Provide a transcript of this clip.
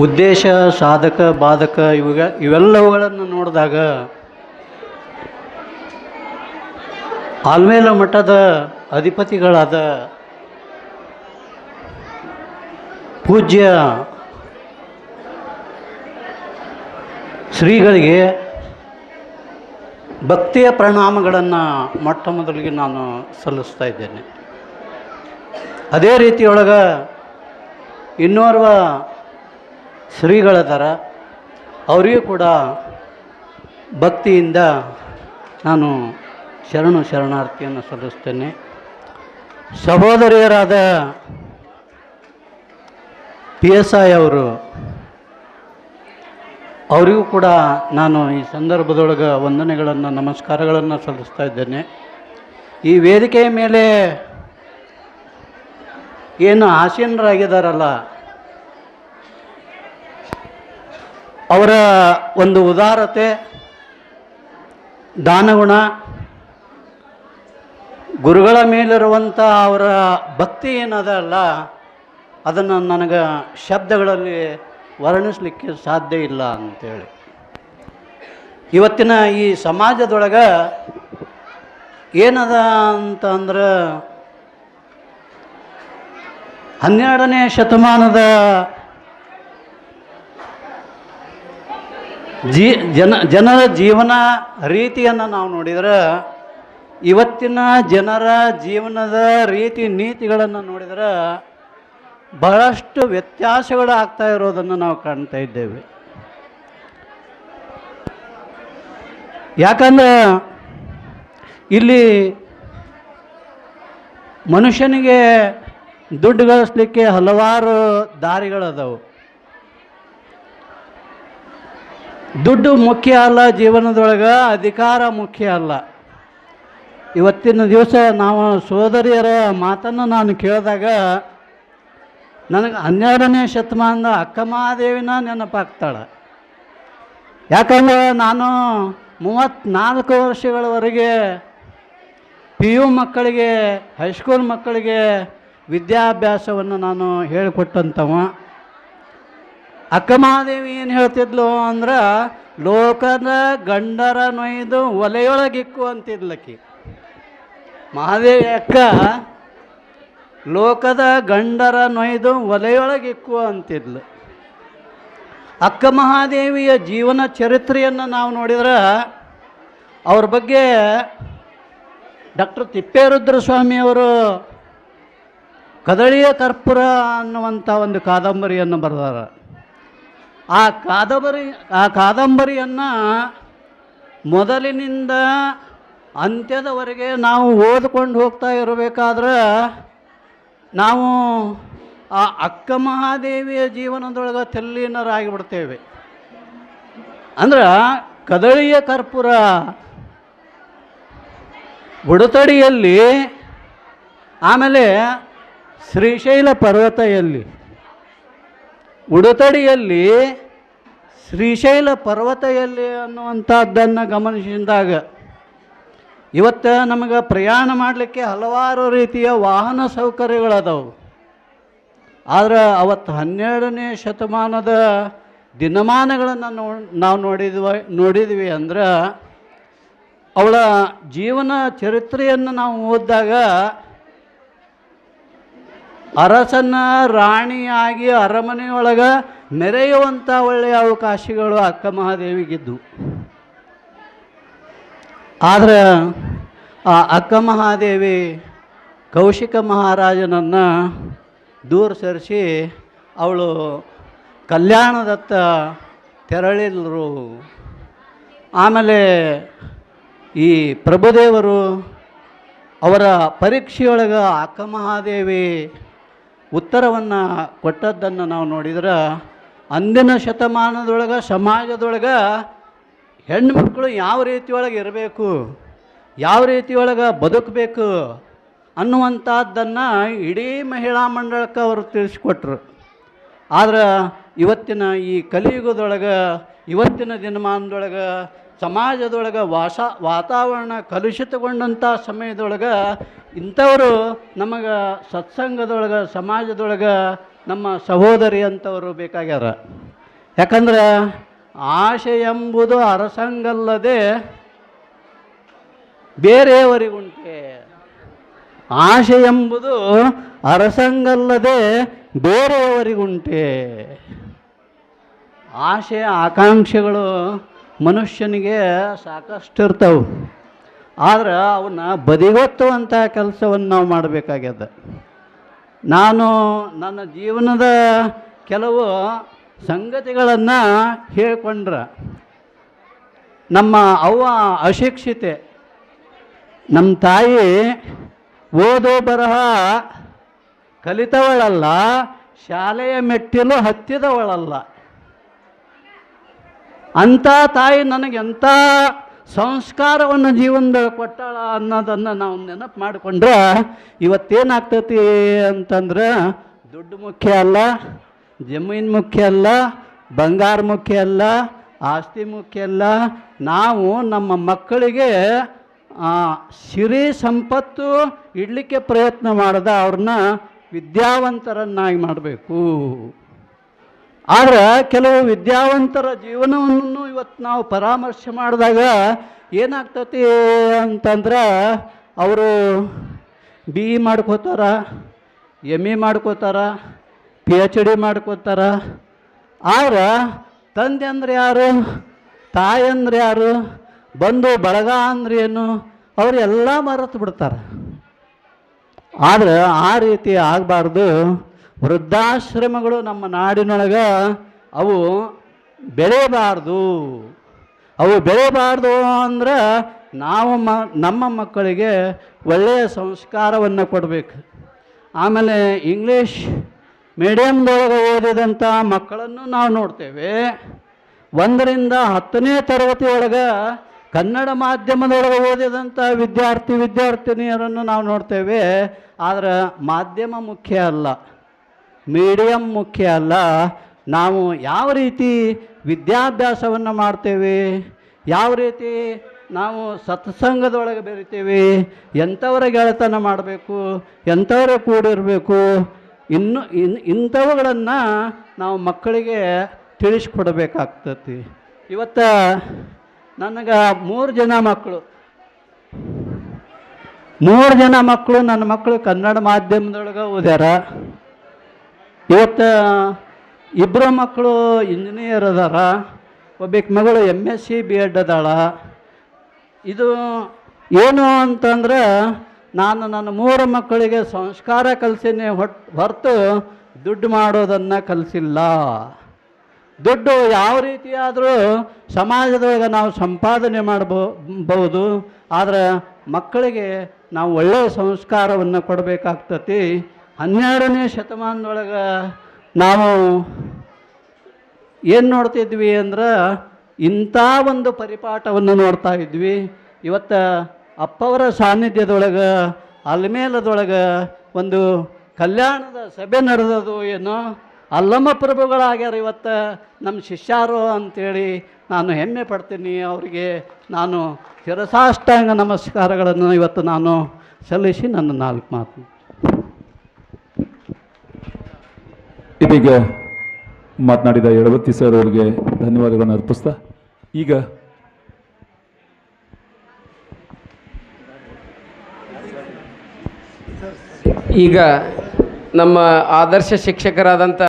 ಉದ್ದೇಶ, ಸಾಧಕ, ಬಾಧಕ ಇವಾಗ ಇವೆಲ್ಲವುಗಳನ್ನು ನೋಡಿದಾಗ ಆಲ್ಮೇಲ ಮಠದ ಅಧಿಪತಿಗಳಾದ ಪೂಜ್ಯ ಶ್ರೀಗಳಿಗೆ ಭಕ್ತಿಯ ಪ್ರಣಾಮಗಳನ್ನು ಮೊಟ್ಟ ಮೊದಲಿಗೆ ನಾನು ಸಲ್ಲಿಸ್ತಾ ಇದ್ದೇನೆ. ಅದೇ ರೀತಿಯೊಳಗೆ ಇನ್ನೋರ್ವ ಶ್ರೀಗಳದಾರ ಅವರಿಗೂ ಕೂಡ ಭಕ್ತಿಯಿಂದ ನಾನು ಶರಣು ಶರಣಾರ್ಥಿಯನ್ನು ಸಲ್ಲಿಸ್ತೇನೆ. ಸಹೋದರಿಯರಾದ ಪಿ ಎಸ್ ಐ ಅವರು, ಅವರಿಗೂ ಕೂಡ ನಾನು ಈ ಸಂದರ್ಭದೊಳಗೆ ವಂದನೆಗಳನ್ನು, ನಮಸ್ಕಾರಗಳನ್ನು ಸಲ್ಲಿಸ್ತಾ ಇದ್ದೇನೆ. ಈ ವೇದಿಕೆಯ ಮೇಲೆ ಏನು ಆಸೀನರಾಗಿದ್ದಾರಲ್ಲ ಅವರ ಒಂದು ಉದಾರತೆ, ದಾನಗುಣ, ಗುರುಗಳ ಮೇಲಿರುವಂಥ ಅವರ ಭಕ್ತಿ ಏನದ ಅಲ್ಲ, ಅದನ್ನು ನನಗೆ ಶಬ್ದಗಳಲ್ಲಿ ವರ್ಣಿಸಲಿಕ್ಕೆ ಸಾಧ್ಯ ಇಲ್ಲ ಅಂತೇಳಿ. ಇವತ್ತಿನ ಈ ಸಮಾಜದೊಳಗೆ ಏನದ ಅಂತಂದ್ರೆ, ಹನ್ನೆರಡನೇ ಶತಮಾನದ ಜೀ, ಜನ, ಜನರ ಜೀವನ ರೀತಿಯನ್ನು ನಾವು ನೋಡಿದರೆ, ಇವತ್ತಿನ ಜನರ ಜೀವನದ ರೀತಿ ನೀತಿಗಳನ್ನು ನೋಡಿದರೆ, ಬಹಳಷ್ಟು ವ್ಯತ್ಯಾಸಗಳು ಆಗ್ತಾ ಇರೋದನ್ನು ನಾವು ಕಾಣ್ತಾ ಇದ್ದೇವೆ. ಯಾಕಂದ್ರೆ, ಇಲ್ಲಿ ಮನುಷ್ಯನಿಗೆ ದುಡ್ಡು ಗಳಿಸ್ಲಿಕ್ಕೆ ಹಲವಾರು ದಾರಿಗಳದಾವು. ದುಡ್ಡು ಮುಖ್ಯ ಅಲ್ಲ ಜೀವನದೊಳಗೆ, ಅಧಿಕಾರ ಮುಖ್ಯ ಅಲ್ಲ. ಇವತ್ತಿನ ದಿವಸ ನಾವು ಸೋದರಿಯರ ಮಾತನ್ನು ನಾನು ಕೇಳಿದಾಗ, ನನಗೆ ಹನ್ನೆರಡನೇ ಶತಮಾನದ ಅಕ್ಕಮಹಾದೇವಿನ ನೆನಪಾಗ್ತಾಳೆ. ಯಾಕಂದರೆ ನಾನು ಮೂವತ್ತ್ನಾಲ್ಕು ವರ್ಷಗಳವರೆಗೆ ಪಿ ಯು ಮಕ್ಕಳಿಗೆ, ಹೈಸ್ಕೂಲ್ ಮಕ್ಕಳಿಗೆ ವಿದ್ಯಾಭ್ಯಾಸವನ್ನು ನಾನು ಹೇಳಿಕೊಟ್ಟಂಥವ ಅಕ್ಕಮಹಾದೇವಿ ಏನು ಹೇಳ್ತಿದ್ಲು ಅಂದ್ರೆ, ಲೋಕದ ಗಂಡರ ನೊಯ್ದು ಒಲೆಯೊಳಗಿಕ್ಕು ಅಂತಿದ್ಲಕ್ಕಿ ಮಹಾದೇವಿ ಅಕ್ಕ, ಲೋಕದ ಗಂಡರ ನೊಯ್ದು ಒಲೆಯೊಳಗಿಕ್ಕು ಅಂತಿದ್ಲು. ಅಕ್ಕ ಮಹಾದೇವಿಯ ಜೀವನ ಚರಿತ್ರೆಯನ್ನು ನಾವು ನೋಡಿದ್ರೆ, ಅವ್ರ ಬಗ್ಗೆ ಡಾಕ್ಟರ್ ತಿಪ್ಪೇರುದ್ರ ಸ್ವಾಮಿಯವರು ಕದಳಿಯ ಕರ್ಪೂರ ಅನ್ನುವಂಥ ಒಂದು ಕಾದಂಬರಿಯನ್ನು ಬರೆದಾರ. ಆ ಕಾದಂಬರಿ, ಆ ಕಾದಂಬರಿಯನ್ನು ಮೊದಲಿನಿಂದ ಅಂತ್ಯದವರೆಗೆ ನಾವು ಓದ್ಕೊಂಡು ಹೋಗ್ತಾ ಇರಬೇಕಾದ್ರೆ ನಾವು ಆ ಅಕ್ಕ ಮಹಾದೇವಿಯ ಜೀವನದೊಳಗೆ ತೆಲ್ಲೀನರಾಗಿಬಿಡ್ತೇವೆ. ಅಂದ್ರೆ ಕದಳಿಯ ಕರ್ಪೂರ ಬುಡತಡಿಯಲ್ಲಿ ಆಮೇಲೆ ಶ್ರೀಶೈಲ ಪರ್ವತ ಎಲ್ಲಿ? ಉಡುತಡಿಯಲ್ಲಿ ಶ್ರೀಶೈಲ ಪರ್ವತ ಎಲ್ಲಿ ಅನ್ನುವಂಥದ್ದನ್ನು ಗಮನಿಸಿದಾಗ ಇವತ್ತು ನಮಗೆ ಪ್ರಯಾಣ ಮಾಡಲಿಕ್ಕೆ ಹಲವಾರು ರೀತಿಯ ವಾಹನ ಸೌಕರ್ಯಗಳದಾವು. ಆದರೆ ಅವತ್ತು ಹನ್ನೆರಡನೇ ಶತಮಾನದ ದಿನಮಾನಗಳನ್ನು ನೋ, ನಾವು ನೋಡಿದ್ವಿ ನೋಡಿದ್ವಿ ಅಂದ್ರೆ ಅವಳ ಜೀವನ ಚರಿತ್ರೆಯನ್ನು ನಾವು ಓದಿದಾಗ ಅರಸನ ರಾಣಿಯಾಗಿ ಅರಮನೆಯೊಳಗೆ ನೆರೆಯುವಂಥ ಒಳ್ಳೆಯ ಅವಕಾಶಗಳು ಅಕ್ಕ ಮಹಾದೇವಿಗಿದ್ದು. ಆದರೆ ಆ ಅಕ್ಕ ಮಹಾದೇವಿ ಕೌಶಿಕ ಮಹಾರಾಜನನ್ನು ದೂರ ಸರಿಸಿ ಅವಳು ಕಲ್ಯಾಣದತ್ತ ತೆರಳಿದರು ಆಮೇಲೆ ಈ ಪ್ರಭುದೇವರು ಅವರ ಪರೀಕ್ಷೆಯೊಳಗೆ ಅಕ್ಕ ಮಹಾದೇವಿ ಉತ್ತರವನ್ನು ಕೊಟ್ಟದ್ದನ್ನು ನಾವು ನೋಡಿದ್ರೆ ಅಂದಿನ ಶತಮಾನದೊಳಗೆ, ಸಮಾಜದೊಳಗೆ ಹೆಣ್ಮಕ್ಳು ಯಾವ ರೀತಿಯೊಳಗೆ ಇರಬೇಕು, ಯಾವ ರೀತಿಯೊಳಗೆ ಬದುಕಬೇಕು ಅನ್ನುವಂಥದ್ದನ್ನು ಇಡೀ ಮಹಿಳಾ ಮಂಡಳಕ್ಕೆ ಅವರು ತಿಳಿಸ್ಕೊಟ್ರು. ಆದ್ರೆ ಇವತ್ತಿನ ಈ ಕಲಿಯುಗದೊಳಗೆ, ಇವತ್ತಿನ ದಿನಮಾನದೊಳಗೆ, ಸಮಾಜದೊಳಗೆ ವಾಸ, ವಾತಾವರಣ ಕಲುಷಿತಗೊಂಡಂಥ ಸಮಯದೊಳಗೆ ಇಂಥವರು ನಮಗೆ ಸತ್ಸಂಗದೊಳಗೆ, ಸಮಾಜದೊಳಗೆ ನಮ್ಮ ಸಹೋದರಿ ಅಂಥವರು ಬೇಕಾಗ್ಯಾರ. ಯಾಕಂದ್ರೆ ಆಶೆ ಎಂಬುದು ಅರಸಂಗಲ್ಲದೆ ಬೇರೆಯವರಿಗುಂಟೆ. ಆಶೆ ಎಂಬುದು ಅರಸಂಗಲ್ಲದೆ ಬೇರೆಯವರಿಗುಂಟೆ. ಆಶೆ, ಆಕಾಂಕ್ಷೆಗಳು ಮನುಷ್ಯನಿಗೆ ಸಾಕಷ್ಟು ಇರ್ತವೆ ಆದ್ರೆ ಅವನ್ನ ಬದಿಗೊತ್ತುವಂಥ ಕೆಲಸವನ್ನು ನಾವು ಮಾಡಬೇಕಾಗ್ಯದ. ನಾನು ನನ್ನ ಜೀವನದ ಕೆಲವು ಸಂಗತಿಗಳನ್ನು ಹೇಳ್ಕೊಂಡ್ರೆ. ನಮ್ಮ ಅವ್ವ ಅಶಿಕ್ಷಿತೆ. ನಮ್ಮ ತಾಯಿ ಓದೋ ಬರಹ ಕಲಿತವಳಲ್ಲ, ಶಾಲೆಯ ಮೆಟ್ಟಿಲು ಹತ್ತಿದವಳಲ್ಲ. ಅಂಥ ತಾಯಿ ನನಗೆ ಎಂಥ ಸಂಸ್ಕಾರವನ್ನು ಜೀವನದ ಕೊಟ್ಟಾಳ ಅನ್ನೋದನ್ನು ನಾವು ನೆನಪು ಮಾಡಿಕೊಂಡ್ರೆ ಇವತ್ತೇನಾಗ್ತೈತಿ ಅಂತಂದ್ರೆ ದುಡ್ಡು ಮುಖ್ಯ ಅಲ್ಲ, ಜಮೀನು ಮುಖ್ಯ ಅಲ್ಲ, ಬಂಗಾರ ಮುಖ್ಯ ಅಲ್ಲ, ಆಸ್ತಿ ಮುಖ್ಯ ಅಲ್ಲ. ನಾವು ನಮ್ಮ ಮಕ್ಕಳಿಗೆ ಸಿರಿ ಸಂಪತ್ತು ಇಡಲಿಕ್ಕೆ ಪ್ರಯತ್ನ ಮಾಡಿದ ಅವ್ರನ್ನ ವಿದ್ಯಾವಂತರನ್ನಾಗಿ ಮಾಡಬೇಕು. ಆದ್ರೆ ಕೆಲವು ವಿದ್ಯಾವಂತರ ಜೀವನವನ್ನು ಇವತ್ತು ನಾವು ಪರಾಮರ್ಶೆ ಮಾಡಿದಾಗ ಏನಾಗ್ತತಿ ಅಂತಂದ್ರೆ ಅವರು ಬಿ ಇ ಮಾಡ್ಕೋತಾರ ಎಂ ಇ ಮಾಡ್ಕೋತಾರ ಪಿ ಎಚ್ ಡಿ ಮಾಡ್ಕೋತಾರ. ಆದ್ರೆ ತಂದೆ ಅಂದ್ರೆ ಯಾರು, ತಾಯಿ ಅಂದ್ರೆ ಯಾರು, ಬಂಧು ಬಳಗ ಅಂದ್ರೆ ಏನು ಅವರೆಲ್ಲ ಮರೆತು ಬಿಡ್ತಾರೆ. ಆದರೆ ಆ ರೀತಿ ಆಗಬಾರ್ದು. ವೃದ್ಧಾಶ್ರಮಗಳು ನಮ್ಮ ನಾಡಿನೊಳಗೆ ಅವು ಬೆಳೆಯಬಾರ್ದು. ಅವು ಬೆಳೆಯಬಾರ್ದು ಅಂದ್ರೆ ನಾವು ಮ, ನಮ್ಮ ಮಕ್ಕಳಿಗೆ ಒಳ್ಳೆಯ ಸಂಸ್ಕಾರವನ್ನು ಕೊಡಬೇಕು. ಆಮೇಲೆ ಇಂಗ್ಲೀಷ್ ಮೀಡಿಯಮ್ದೊಳಗೆ ಓದಿದಂಥ ಮಕ್ಕಳನ್ನು ನಾವು ನೋಡ್ತೇವೆ. ಒಂದರಿಂದ ಹತ್ತನೇ ತರಗತಿ ಒಳಗೆ ಕನ್ನಡ ಮಾಧ್ಯಮದೊಳಗೆ ಓದಿದಂಥ ವಿದ್ಯಾರ್ಥಿ, ವಿದ್ಯಾರ್ಥಿನಿಯರನ್ನು ನಾವು ನೋಡ್ತೇವೆ. ಆದರೆ ಮಾಧ್ಯಮ ಮುಖ್ಯ ಅಲ್ಲ. ಮೀಡಿಯಮ್ ಮುಖ್ಯ ಅಲ್ಲ. ನಾವು ಯಾವ ರೀತಿ ವಿದ್ಯಾಭ್ಯಾಸವನ್ನು ಮಾಡ್ತೇವೆ? ಯಾವ ರೀತಿ ನಾವು ಸತ್ಸಂಗದೊಳಗೆ ಬೆರಿತೇವೆ ಎಂಥವರ ಗೆಳೆತನ ಮಾಡಬೇಕು? ಎಂಥವರ ಕೂಡಿರಬೇಕು ಇನ್ನು, ಇನ್, ಇಂಥವುಗಳನ್ನು ನಾವು ಮಕ್ಕಳಿಗೆ ತಿಳಿಸ್ಕೊಡ್ಬೇಕಾಗ್ತತಿ. ಇವತ್ತು ನನಗೆ ಮೂರು ಜನ ಮಕ್ಕಳು. ಮೂರು ಜನ ಮಕ್ಕಳು ನನ್ನ ಮಕ್ಕಳು ಕನ್ನಡ ಮಾಧ್ಯಮದೊಳಗೆ ಓದ್ಯಾರ. ಇವತ್ತು ಇಬ್ಬರು ಮಕ್ಕಳು ಇಂಜಿನಿಯರ್ ಅದಾರ ಒಬ್ಬಕ್ಕೆ ಮಗಳು M S C B Ed ಅದಾಳ. ಇದು ಏನು ಅಂತಂದ್ರೆ, ನಾನು ನನ್ನ ಮೂರು ಮಕ್ಕಳಿಗೆ ಸಂಸ್ಕಾರ ಕಲಿಸಿನಿ ಹೊರತು ದುಡ್ಡು ಮಾಡೋದನ್ನು ಕಲಿಸಿಲ್ಲ. ದುಡ್ಡು ಯಾವ ರೀತಿಯಾದರೂ ಸಮಾಜದೊಳಗೆ ನಾವು ಸಂಪಾದನೆ ಮಾಡಬಹುದು ಆದರೆ ಮಕ್ಕಳಿಗೆ ನಾವು ಒಳ್ಳೆಯ ಸಂಸ್ಕಾರವನ್ನು ಕೊಡಬೇಕಾಗ್ತತಿ. ಹನ್ನೆರಡನೇ ಶತಮಾನದೊಳಗೆ ನಾವು ಏನು ನೋಡ್ತಿದ್ವಿ ಅಂದ್ರೆ ಇಂಥ ಒಂದು ಪರಿಪಾಠವನ್ನು ನೋಡ್ತಾ ಇದ್ವಿ. ಇವತ್ತು ಅಪ್ಪವರ ಸಾನ್ನಿಧ್ಯದೊಳಗೆ, ಅಲ್ಮೇಲದೊಳಗೆ ಒಂದು ಕಲ್ಯಾಣದ ಸಭೆ ನಡೆದದು ಏನೋ. ಅಲ್ಲಮ್ಮ ಪ್ರಭುಗಳಾಗ್ಯಾರ ಇವತ್ತು ನಮ್ಮ ಶಿಷ್ಯಾರು ಅಂತೇಳಿ ನಾನು ಹೆಮ್ಮೆ ಪಡ್ತೀನಿ. ಅವರಿಗೆ ನಾನು ಶಿರಸಾಷ್ಟಾಂಗ ನಮಸ್ಕಾರಗಳನ್ನು ಇವತ್ತು ನಾನು ಸಲ್ಲಿಸಿ ನನ್ನ ನಾಲ್ಕು ಮಾತು. ಇದೀಗ ಮಾತನಾಡಿದ ಯಡವತ್ತಿ ಸರ್ ಅವರಿಗೆ ಧನ್ಯವಾದಗಳನ್ನು ಅರ್ಪಿಸ್ತಾ ಈಗ ಈಗ ನಮ್ಮ ಆದರ್ಶ ಶಿಕ್ಷಕರಾದಂಥ